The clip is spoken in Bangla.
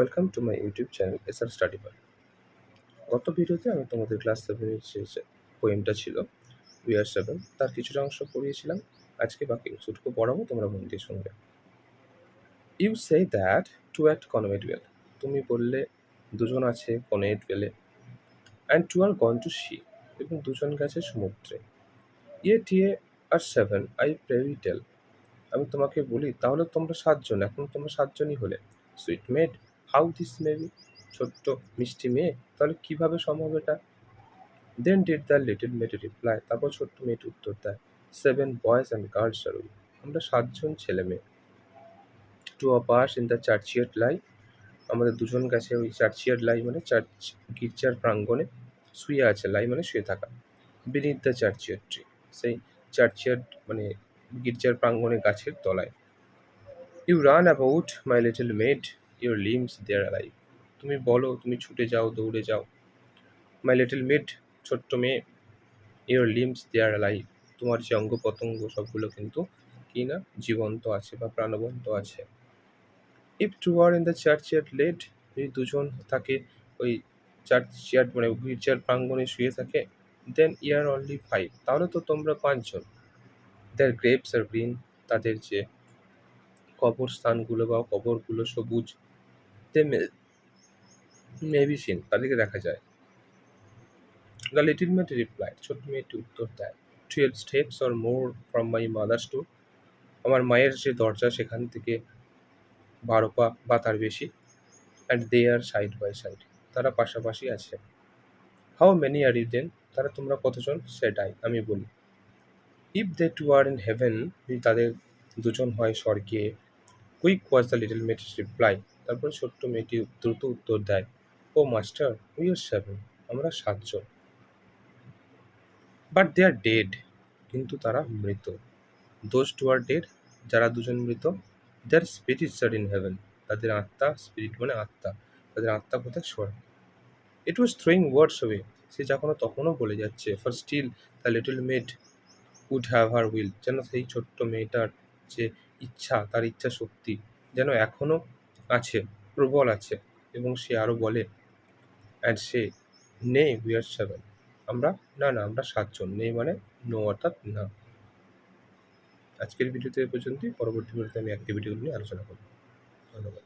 Welcome to my YouTube channel S R study বার গত ভিডিওতে আমি তোমাদের ক্লাস সেভেনের যে পোয়েমটা ছিল উই আর সেভেন তার কিছুটা অংশ পড়িয়েছিলাম। আজকে বাকি অংশটুকু পড়াবো, তোমরা মন দিয়ে শুনবে। You say that two at Conway dwell তুমি বললে, দুজন আছে কনেট ওয়েলে and two are gone to sea এবং দুজন গেছে সমুদ্রে। Yet ye are seven I pray tell আমি তোমাকে বলি, তাহলে তোমরা সাতজন, এখন তোমরা সাতজনই হলে। Sweet maid how this may be ছোট্ট মিষ্টি মেয়ে, তাহলে কীভাবে সম্ভব এটা? Then did the little maid reply তারপর ছোট্ট মেয়েটি উত্তর দেয় সেভেন বয়েজ অ্যান্ড গার্লস আর আমরা সাতজন ছেলে মেয়ে। Two of us in the churchyard lie আমাদের দুজন গেছে ওই চার্চিয়ার্ড লাই মানে চার্চ গির্জার প্রাঙ্গণে শুয়ে আছে লাই মানে শুয়ে থাকা বিনিথ দ্য চার্চিয়ার ট্রি সেই চার্চিয়ার্ড মানে গির্জার প্রাঙ্গণে গাছের তলায়। You run about my little maid your limbs they're life তুমি বলো, তুমি ছুটে যাও, দৌড়ে যাও। মাই লিটল মেড ছোট্ট মেয়ে ইউর লিমস দেয়ার লাইফ তোমার যে অঙ্গ প্রত্যঙ্গ সবগুলো কিন্তু কি না, জীবন্ত আছে বা প্রাণবন্ত আছে। If two are in the churchyard laid যদি দুজন থাকে, ওই চার্চ ইয়ার্ড মানে গির্জার প্রাঙ্গণে শুয়ে থাকে দেন ইয়ার অনলি ফাইভ তাহলে তো তোমরা পাঁচজন। দেয়ার গ্রেপস আর গ্রিন তাদের যে কবরস্থানগুলো বা কবরগুলো সবুজ তে মেবি সিন তাদেরকে দেখা যায়। দ্য লিটিল মেট রিপ্লাই ছোট্ট মেয়েটি উত্তর দেয় twelve steps or more from my mother's to আমার মায়ের যে দরজা, সেখান থেকে বারো পা বা তার বেশি and they are side by side তারা পাশাপাশি আছে। How many are you then তারা তোমরা কতজন? সেটাই আমি বলি। If they two are in heaven তাদের দুজন হয় স্বর্গে quick was the little maid reply তারপরে ছোট্ট মেয়েটি দ্রুত উত্তর দেয়, O, master we are seven আমরা সাতজন। বাট দে আর ডেড কিন্তু তারা মৃত। দোজ টু আর ডেড যারা দুজন মৃত their spirits are in heaven তাদের আত্মা স্পিরিট মানে আত্মা, তাদের আত্মা কোথায়? স্বর্গ। It was throwing words way সে যখনও তখনও বলে যাচ্ছে for still the little maid would have her will যেন সেই ছোট্ট মেয়েটার যে ইচ্ছা, তার ইচ্ছা শক্তি, যেন এখনও আছে, প্রবল আছে। এবং সে আরও বলে অ্যান্ড সে, নেই উই আর সেভেন আমরা, না না, আমরা সাতজন। নেই মানে নো অর্থাৎ না। আজকের ভিডিওতে এ পর্যন্তই। পরবর্তী ভিডিওতে আমি অ্যাক্টিভিটিগুলো নিয়ে আলোচনা করব। ধন্যবাদ।